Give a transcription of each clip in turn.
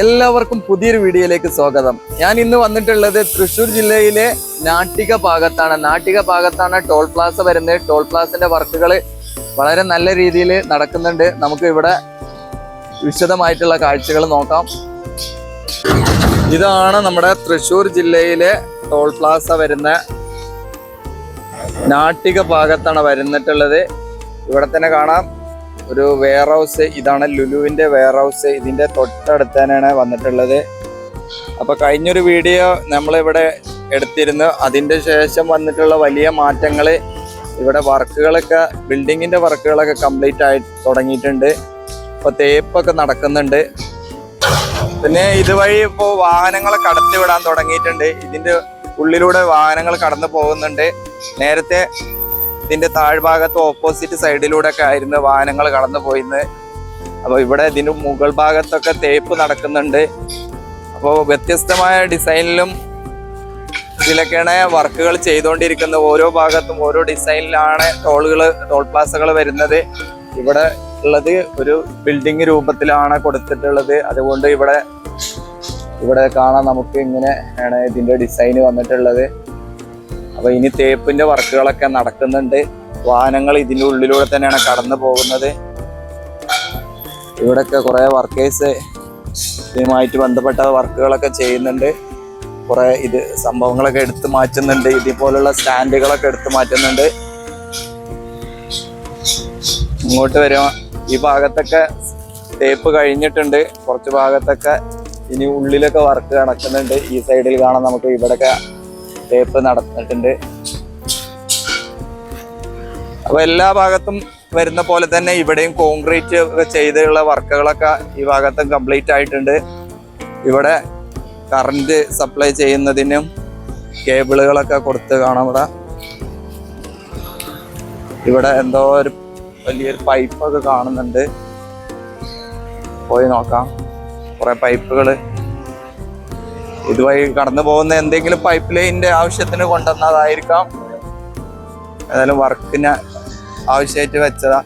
എല്ലാവർക്കും പുതിയൊരു വീഡിയോയിലേക്ക് സ്വാഗതം. ഞാൻ ഇന്ന് വന്നിട്ടുള്ളത് തൃശ്ശൂർ ജില്ലയിലെ നാട്ടിക ഭാഗത്താണ്. നാട്ടിക ഭാഗത്താണ് ടോൾ പ്ലാസ വരുന്നത്. ടോൾ പ്ലാസിന്റെ വർക്കുകൾ വളരെ നല്ല രീതിയിൽ നടക്കുന്നുണ്ട്. നമുക്ക് ഇവിടെ വിശദമായിട്ടുള്ള കാഴ്ചകൾ നോക്കാം. ഇതാണ് നമ്മുടെ തൃശ്ശൂർ ജില്ലയിലെ ടോൾ പ്ലാസ വരുന്ന നാട്ടിക ഭാഗത്താണ് വരുന്നിട്ടുള്ളത്. ഇവിടെ തന്നെ കാണാം. ഒരു വെയർ ഹൗസ് ഇതാണ് ലുലുവിന്റെ വെയർ ഹൗസ് ഇതിന്റെ തൊട്ടടുത്ത് തന്നെയാണ് വന്നിട്ടുള്ളത്. അപ്പൊ കഴിഞ്ഞൊരു വീഡിയോ നമ്മളിവിടെ എടുത്തിരുന്നു. അതിന്റെ ശേഷം വന്നിട്ടുള്ള വലിയ മാറ്റങ്ങൾ ഇവിടെ വർക്കുകളൊക്കെ ബിൽഡിങ്ങിന്റെ വർക്കുകളൊക്കെ കംപ്ലീറ്റ് ആയി തുടങ്ങിയിട്ടുണ്ട്. ഇപ്പൊ തേപ്പൊക്കെ നടക്കുന്നുണ്ട്. പിന്നെ ഇതുവഴി ഇപ്പോൾ വാഹനങ്ങൾ കടത്തിവിടാൻ തുടങ്ങിയിട്ടുണ്ട്. ഇതിന്റെ ഉള്ളിലൂടെ വാഹനങ്ങൾ കടന്നു പോകുന്നുണ്ട്. നേരത്തെ ഇതിന്റെ താഴ്ഭാഗത്ത് ഓപ്പോസിറ്റ് സൈഡിലൂടെ ഒക്കെ ആയിരുന്നു വാഹനങ്ങൾ കടന്നു പോയിരുന്നത് അപ്പോൾ ഇവിടെ ഇതിന്റെ മുകൾ ഭാഗത്തൊക്കെ തേപ്പ് നടക്കുന്നുണ്ട്. അപ്പോൾ വ്യത്യസ്തമായ ഡിസൈനിലും ഇതിലൊക്കെയാണ് വർക്കുകൾ ചെയ്തുകൊണ്ടിരിക്കുന്നത്. ഓരോ ഭാഗത്തും ഓരോ ഡിസൈനിലാണ് ടോളുകൾ ടോൾ പ്ലാസകൾ വരുന്നത്. ഇവിടെ ഉള്ളത് ഒരു ബിൽഡിംഗ് രൂപത്തിലാണ് കൊടുത്തിട്ടുള്ളത്. അതുകൊണ്ട് ഇവിടെ ഇവിടെ കാണാൻ നമുക്ക് ഇങ്ങനെ ആണ് ഇതിന്റെ ഡിസൈൻ വന്നിട്ടുള്ളത്. അപ്പൊ ഇനി തേപ്പിന്റെ വർക്കുകളൊക്കെ നടക്കുന്നുണ്ട്. വാഹനങ്ങൾ ഇതിന്റെ ഉള്ളിലൂടെ തന്നെയാണ് കടന്നു പോകുന്നത്. ഇവിടെയൊക്കെ കുറെ വർക്കേഴ്സ് ഇതുമായിട്ട് ബന്ധപ്പെട്ട വർക്കുകളൊക്കെ ചെയ്യുന്നുണ്ട്. കുറെ ഇത് സംഭവങ്ങളൊക്കെ എടുത്തു മാറ്റുന്നുണ്ട്. ഇതേപോലുള്ള സ്റ്റാൻഡുകളൊക്കെ എടുത്തു മാറ്റുന്നുണ്ട്. ഇങ്ങോട്ട് വരുമ്പോ ഈ ഭാഗത്തൊക്കെ തേപ്പ് കഴിഞ്ഞിട്ടുണ്ട്. കുറച്ച് ഭാഗത്തൊക്കെ ഇനി ഉള്ളിലൊക്കെ വർക്ക് നടക്കുന്നുണ്ട്. ഈ സൈഡിൽ കാണാൻ നമുക്ക് ഇവിടെയൊക്കെ തേപ്പ് നടന്നിട്ടുണ്ട്. അപ്പൊ എല്ലാ ഭാഗത്തും വരുന്ന പോലെ തന്നെ ഇവിടെയും കോൺക്രീറ്റ് ഒക്കെ ചെയ്തുള്ള വർക്കുകളൊക്കെ ഈ ഭാഗത്തും കംപ്ലീറ്റ് ആയിട്ടുണ്ട്. ഇവിടെ കറണ്ട് സപ്ലൈ ചെയ്യുന്നതിനും കേബിളുകളൊക്കെ കൊടുത്ത് കാണാം ഇവിടെ. ഇവിടെ എന്തോ ഒരു വലിയൊരു പൈപ്പൊക്കെ കാണുന്നുണ്ട്. പോയി നോക്കാം. കുറെ പൈപ്പുകൾ ഇതുവഴി കടന്നു പോകുന്ന എന്തെങ്കിലും പൈപ്പ് ലൈനിന്റെ ആവശ്യത്തിന് കൊണ്ടുവന്നതായിരിക്കാം ഏതായാലും വർക്കിന് ആവശ്യമായിട്ട് വെച്ചതാ.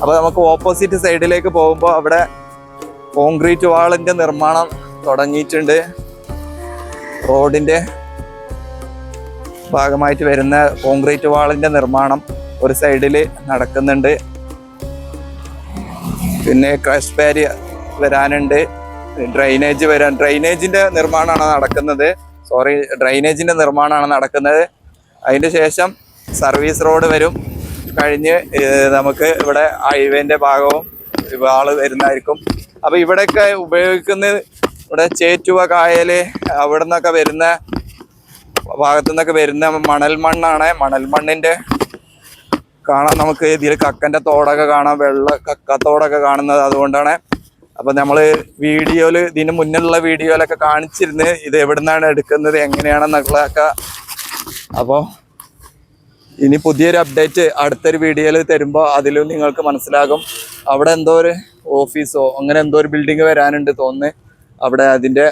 അപ്പൊ നമുക്ക് ഓപ്പോസിറ്റ് സൈഡിലേക്ക് പോകുമ്പോൾ അവിടെ കോൺക്രീറ്റ് വാളിന്റെ നിർമ്മാണം തുടങ്ങിയിട്ടുണ്ട്. റോഡിന്റെ ഭാഗമായിട്ട് വരുന്ന കോൺക്രീറ്റ് വാളിന്റെ നിർമ്മാണം ഒരു സൈഡിൽ നടക്കുന്നുണ്ട്. പിന്നെ ക്രഷ് പാരി വരാനുണ്ട്. ഡ്രൈനേജ് വരാൻ ഡ്രൈനേജിന്റെ നിർമ്മാണമാണ് നടക്കുന്നത്. സോറി ഡ്രൈനേജിന്റെ നിർമ്മാണമാണ് നടക്കുന്നത്. അതിന്റെ ശേഷം സർവീസ് റോഡ് വരും. കഴിഞ്ഞ് നമുക്ക് ഇവിടെ ഹൈവേന്റെ ഭാഗവും ആൾ വരുന്നതായിരിക്കും. അപ്പോൾ ഇവിടെയൊക്കെ ഉപയോഗിക്കുന്ന ഇവിടെ ചേറ്റുവ കായൽ അവിടെ നിന്നൊക്കെ വരുന്ന ഭാഗത്തു നിന്നൊക്കെ വരുന്ന മണൽ മണ്ണാണ്. മണൽ മണ്ണിന്റെ കാണാം നമുക്ക് ഇതിൽ കക്കന്റെ തോടൊക്കെ കാണാം വെള്ള കക്കത്തോടൊക്കെ കാണുന്നത് അതുകൊണ്ടാണ്. അപ്പൊ നമ്മൾ വീഡിയോയിൽ ഇതിന് മുന്നിലുള്ള വീഡിയോയിലൊക്കെ കാണിച്ചിരുന്ന് ഇത് എവിടുന്നാണ് എടുക്കുന്നത് എങ്ങനെയാണെന്നുള്ളതൊക്കെ. അപ്പോൾ ഇനി പുതിയൊരു അപ്ഡേറ്റ് അടുത്തൊരു വീഡിയോയിൽ തരുമ്പോൾ അതിലും നിങ്ങൾക്ക് മനസ്സിലാകും. അവിടെ എന്തോ ഒരു ഓഫീസോ അങ്ങനെ എന്തോ ഒരു ബിൽഡിംഗ് വരാനുണ്ട് തോന്നുന്നു. അവിടെ അതിന്റെ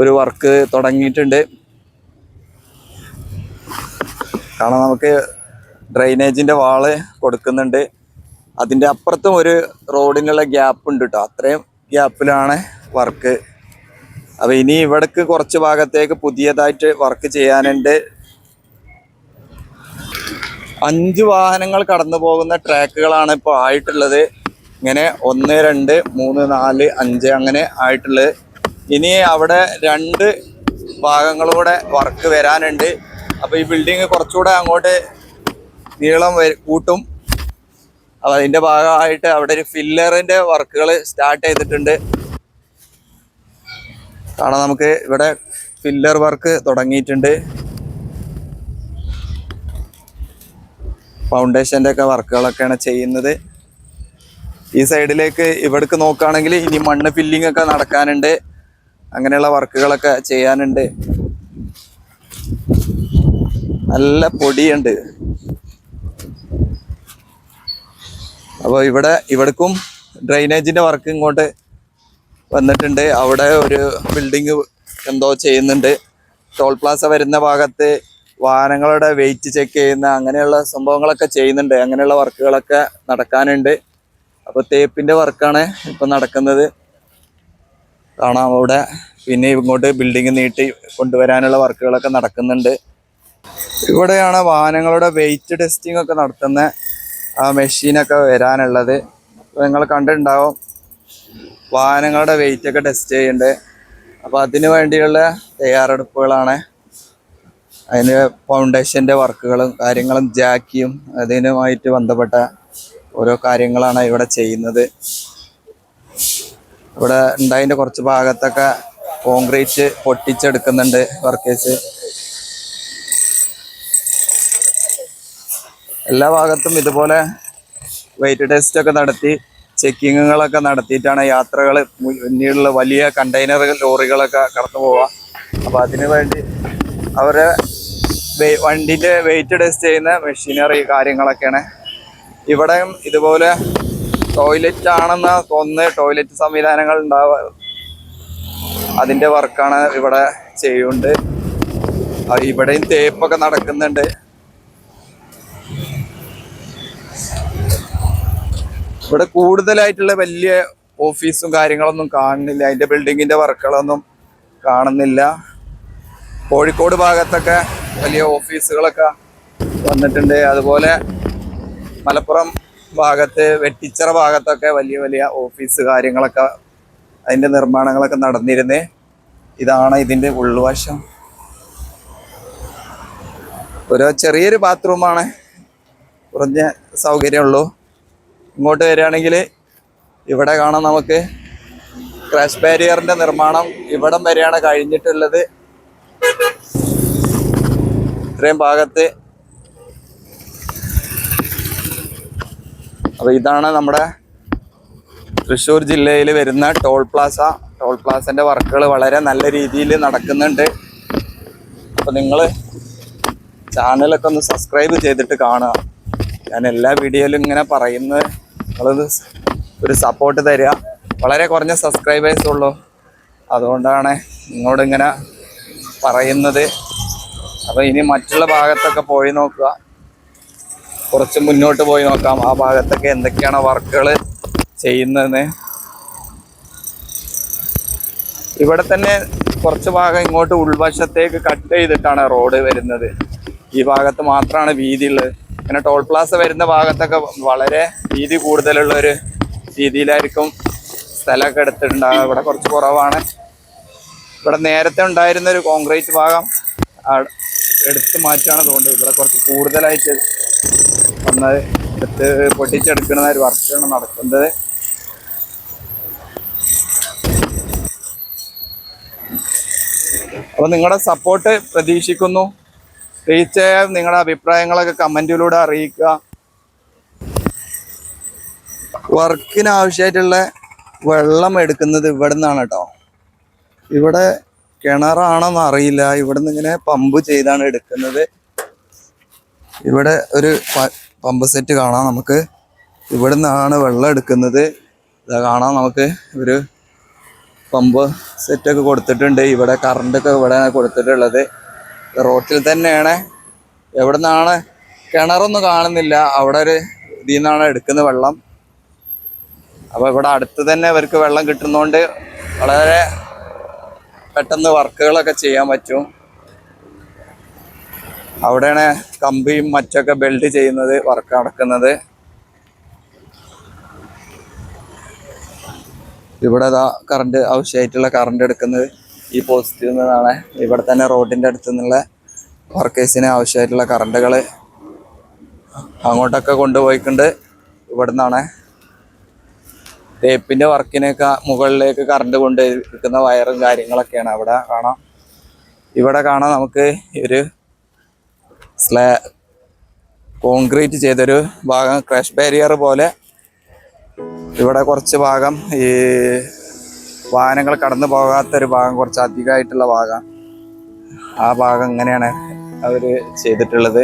ഒരു വർക്ക് തുടങ്ങിയിട്ടുണ്ട്. കാരണം നമുക്ക് ഡ്രൈനേജിന്റെ വാൾ കൊടുക്കുന്നുണ്ട്. അതിന്റെ അപ്പുറത്തും ഒരു റോഡിനുള്ള ഗ്യാപ്പ് ഉണ്ട് കേട്ടോ അത്രയും ഗ്യാപ്പിലാണ് വർക്ക്. അപ്പോൾ ഇനി ഇവിടേക്ക് കുറച്ച് ഭാഗത്തേക്ക് പുതിയതായിട്ട് വർക്ക് ചെയ്യാനുണ്ട്. അഞ്ച് വാഹനങ്ങൾ കടന്നു പോകുന്ന ട്രാക്കുകളാണ് ഇപ്പോൾ ആയിട്ടുള്ളത്. ഇങ്ങനെ ഒന്ന് രണ്ട് മൂന്ന് നാല് അഞ്ച് അങ്ങനെ ആയിട്ടുള്ളത്. ഇനി അവിടെ രണ്ട് ഭാഗങ്ങളൂടെ വർക്ക് വരാനുണ്ട്. അപ്പോൾ ഈ ബിൽഡിങ് കുറച്ചുകൂടെ അങ്ങോട്ട് നീളം കൂട്ടും. അപ്പൊ അതിന്റെ ഭാഗമായിട്ട് അവിടെ ഒരു ഫില്ലറിന്റെ വർക്കുകൾ സ്റ്റാർട്ട് ചെയ്തിട്ടുണ്ട്. കാണാം നമുക്ക് ഇവിടെ ഫില്ലർ വർക്ക് തുടങ്ങിയിട്ടുണ്ട്. ഫൗണ്ടേഷന്റെ ഒക്കെ വർക്കുകളൊക്കെയാണ് ചെയ്യുന്നത്. ഈ സൈഡിലേക്ക് ഇവിടേക്ക് നോക്കുകയാണെങ്കിൽ ഇനി മണ്ണ് ഫില്ലിംഗ് ഒക്കെ നടക്കാനുണ്ട്. അങ്ങനെയുള്ള വർക്കുകളൊക്കെ ചെയ്യാനുണ്ട്. നല്ല പൊടിയുണ്ട്. അപ്പോൾ ഇവിടെ ഇവിടേക്കും ഡ്രൈനേജിന്റെ വർക്ക് ഇങ്ങോട്ട് വന്നിട്ടുണ്ട്. അവിടെ ഒരു ബിൽഡിങ് എന്തോ ചെയ്യുന്നുണ്ട്. ടോൾ പ്ലാസ വരുന്ന ഭാഗത്ത് വാഹനങ്ങളുടെ വെയിറ്റ് ചെക്ക് ചെയ്യുന്ന അങ്ങനെയുള്ള സംഭവങ്ങളൊക്കെ ചെയ്യുന്നുണ്ട്. അങ്ങനെയുള്ള വർക്കുകളൊക്കെ നടക്കാനുണ്ട്. അപ്പോൾ തേപ്പിന്റെ വർക്കാണ് ഇപ്പം നടക്കുന്നത്. കാണാം അവിടെ. പിന്നെ ഇങ്ങോട്ട് ബിൽഡിംഗ് നീട്ടി കൊണ്ടുവരാനുള്ള വർക്കുകളൊക്കെ നടക്കുന്നുണ്ട്. ഇവിടെയാണ് വാഹനങ്ങളുടെ വെയിറ്റ് ടെസ്റ്റിംഗ് ഒക്കെ നടത്തുന്ന ആ മെഷീനൊക്കെ വരാനുള്ളത്. നിങ്ങൾ കണ്ടിട്ടുണ്ടാവും. വാഹനങ്ങളുടെ വെയിറ്റ് ഒക്കെ ടെസ്റ്റ് ചെയ്യുന്നുണ്ട്. അപ്പോൾ അതിനു വേണ്ടിയുള്ള തയ്യാറെടുപ്പുകളാണ്. അതിന് ഫൗണ്ടേഷന്റെ വർക്കുകളും കാര്യങ്ങളും ജാക്കിയും അതിനുമായിട്ട് ബന്ധപ്പെട്ട ഓരോ കാര്യങ്ങളാണ് ഇവിടെ ചെയ്യുന്നത്. ഇവിടെ ഉണ്ടായതിന്റെ കുറച്ച് ഭാഗത്തൊക്കെ കോൺക്രീറ്റ് പൊട്ടിച്ചെടുക്കുന്നുണ്ട് വർക്കേഴ്സ് എല്ലാ ഭാഗത്തും ഇതുപോലെ വെയിറ്റ് ടെസ്റ്റ് ഒക്കെ നടത്തി ചെക്കിങ്ങുകളൊക്കെ നടത്തിയിട്ടാണ് യാത്രകൾ പിന്നീടുള്ള വലിയ കണ്ടെയ്നർ ലോറികളൊക്കെ കടന്നു പോവുക. അപ്പോൾ അതിനു വേണ്ടി അവരെ വണ്ടിന്റെ വെയിറ്റ് ടെസ്റ്റ് ചെയ്യുന്ന മെഷീനറി കാര്യങ്ങളൊക്കെയാണ്. ഇവിടെയും ഇതുപോലെ ടോയ്ലറ്റ് ആണെന്ന് തോന്നുന്നത് ടോയ്ലറ്റ് സംവിധാനങ്ങൾ ഉണ്ടാവുക അതിന്റെ വർക്കാണ് ഇവിടെ ചെയ്യുന്നുണ്ട്. ഇവിടെയും തേപ്പൊക്കെ നടക്കുന്നുണ്ട്. ഇവിടെ കൂടുതലായിട്ടുള്ള വലിയ ഓഫീസും കാര്യങ്ങളൊന്നും കാണുന്നില്ല. അതിന്റെ ബിൽഡിങ്ങിന്റെ വർക്കുകളൊന്നും കാണുന്നില്ല. കോഴിക്കോട് ഭാഗത്തൊക്കെ വലിയ ഓഫീസുകളൊക്കെ വന്നിട്ടുണ്ട്. അതുപോലെ മലപ്പുറം ഭാഗത്ത് വെട്ടിച്ചിറ ഭാഗത്തൊക്കെ വലിയ വലിയ ഓഫീസ് കാര്യങ്ങളൊക്കെ അതിന്റെ നിർമ്മാണങ്ങളൊക്കെ നടന്നിരുന്നേ. ഇതാണ് ഇതിന്റെ ഉൾവശം. ഒരു ചെറിയൊരു ബാത്റൂമാണ് കുറഞ്ഞ സൗകര്യമുള്ളൂ. ഇങ്ങോട്ട് വരികയാണെങ്കിൽ ഇവിടെ കാണാം നമുക്ക്. ക്രാഷ് ബാരിയറിന്റെ നിർമ്മാണം ഇവിടം വരെയാണ് കഴിഞ്ഞിട്ടുള്ളത്. ഇത്രയും ഭാഗത്ത്. അപ്പോൾ ഇതാണ് നമ്മുടെ തൃശ്ശൂർ ജില്ലയിൽ വരുന്ന ടോൾ പ്ലാസ. ടോൾ പ്ലാസന്റെ വർക്കുകൾ വളരെ നല്ല രീതിയിൽ നടക്കുന്നുണ്ട്. അപ്പൊ നിങ്ങൾ ചാനലൊക്കെ ഒന്ന് സബ്സ്ക്രൈബ് ചെയ്തിട്ട് കാണുക. ഞാൻ എല്ലാ വീഡിയോയിലും ഇങ്ങനെ പറയുന്നത് നിങ്ങളത് ഒരു സപ്പോർട്ട് തരിക. വളരെ കുറഞ്ഞ സബ്സ്ക്രൈബേഴ്സ് ഉള്ളൂ. അതുകൊണ്ടാണ് നിങ്ങളോടിങ്ങനെ പറയുന്നത്. അപ്പോൾ ഇനി മറ്റുള്ള ഭാഗത്തൊക്കെ പോയി നോക്കുക. കുറച്ച് മുന്നോട്ട് പോയി നോക്കാം. ആ ഭാഗത്തൊക്കെ എന്തൊക്കെയാണ് വർക്കുകൾ ചെയ്യുന്നതെന്ന്. ഇവിടെ തന്നെ കുറച്ച് ഭാഗം ഇങ്ങോട്ട് ഉൾവശത്തേക്ക് കട്ട് ചെയ്തിട്ടാണ് റോഡ് വരുന്നത്. ഈ ഭാഗത്ത് മാത്രമാണ് വീതി പിന്നെ ടോൾ പ്ലാസ വരുന്ന ഭാഗത്തൊക്കെ വളരെ വീതി കൂടുതലുള്ള ഒരു രീതിയിലായിരിക്കും സ്ഥലമൊക്കെ എടുത്തിട്ടുണ്ടാകുക ഇവിടെ കുറച്ച് കുറവാണ്. ഇവിടെ നേരത്തെ ഉണ്ടായിരുന്ന ഒരു കോൺക്രീറ്റ് ഭാഗം എടുത്ത് മാറ്റാണ് തോന്നുന്നത്. ഇവിടെ കുറച്ച് കൂടുതലായിട്ട് വന്ന് എടുത്ത് പൊട്ടിച്ചെടുക്കുന്ന ഒരു വർക്കാണ് നടക്കുന്നത്. അപ്പോൾ നിങ്ങളുടെ സപ്പോർട്ട് പ്രതീക്ഷിക്കുന്നു. തീർച്ചയായും നിങ്ങളുടെ അഭിപ്രായങ്ങളൊക്കെ കമന്റിലൂടെ അറിയിക്കുക. വർക്കിന് ആവശ്യമായിട്ടുള്ള വെള്ളം എടുക്കുന്നത് ഇവിടെ നിന്നാണ് കേട്ടോ. ഇവിടെ കിണറാണെന്ന് അറിയില്ല. ഇവിടെ നിന്ന് ഇങ്ങനെ പമ്പ് ചെയ്താണ് എടുക്കുന്നത്. ഇവിടെ ഒരു പമ്പ് സെറ്റ് കാണാം നമുക്ക്. ഇവിടെ നിന്നാണ് വെള്ളം എടുക്കുന്നത്. ഇതാ കാണാം നമുക്ക്. ഒരു പമ്പ് സെറ്റൊക്കെ കൊടുത്തിട്ടുണ്ട്. ഇവിടെ കറണ്ടൊക്കെ ഇവിടെ കൊടുത്തിട്ടുള്ളത്. റോട്ടിൽ തന്നെയാണ്. എവിടെ നിന്നാണ് കിണറൊന്നും കാണുന്നില്ല. അവിടെ ഒരു ഇതിൽ നിന്നാണ് എടുക്കുന്ന വെള്ളം. അപ്പോൾ ഇവിടെ അടുത്ത് തന്നെ ഇവർക്ക് വെള്ളം കിട്ടുന്നതുകൊണ്ട് വളരെ പെട്ടെന്ന് വർക്കുകളൊക്കെ ചെയ്യാൻ പറ്റും. അവിടെയാണ് കമ്പിയും മറ്റൊക്കെ ബെൽഡ് ചെയ്യുന്നത് വർക്ക് നടക്കുന്നത്. ഇവിടെ കറണ്ട് ആവശ്യമായിട്ടുള്ള കറണ്ട് എടുക്കുന്നത്. ഈ പോസ്റ്റിൽ നിന്നാണ് ഇവിടെ തന്നെ റോഡിന്റെ അടുത്ത് നിന്നുള്ള വർക്കേഴ്സിന് ആവശ്യമായിട്ടുള്ള കറണ്ടുകൾ അങ്ങോട്ടൊക്കെ കൊണ്ടുപോയിക്കൊണ്ട് ഇവിടെ നിന്നാണ് തേപ്പിന്റെ വർക്കിനൊക്കെ മുകളിലേക്ക് കറണ്ട് കൊണ്ടിരിക്കുന്ന വയറും കാര്യങ്ങളൊക്കെയാണ് അവിടെ കാണാം. ഇവിടെ കാണാം നമുക്ക് ഒരു സ്ലാ കോൺക്രീറ്റ് ചെയ്തൊരു ഭാഗം ക്രഷ് ബാരിയർ പോലെ. ഇവിടെ കുറച്ച് ഭാഗം ഈ വാഹനങ്ങൾ കടന്നു പോകാത്ത ഒരു ഭാഗം കുറച്ച് അധികമായിട്ടുള്ള ഭാഗം. ആ ഭാഗം ഇങ്ങനെയാണ് അവർ ചെയ്തിട്ടുള്ളത്.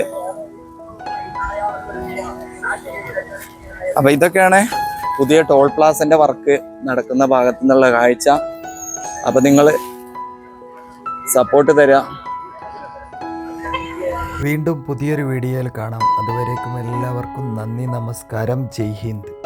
അപ്പൊ ഇതൊക്കെയാണ് പുതിയ ടോൾ പ്ലാസന്റെ വർക്ക് നടക്കുന്ന ഭാഗത്തു നിന്നുള്ള കാഴ്ച. അപ്പൊ നിങ്ങൾ സപ്പോർട്ട് തരാം. വീണ്ടും പുതിയൊരു വീഡിയോയിൽ കാണാം. അതുവരേക്കും എല്ലാവർക്കും നന്ദി നമസ്കാരം. ജയ് ഹിന്ദ്.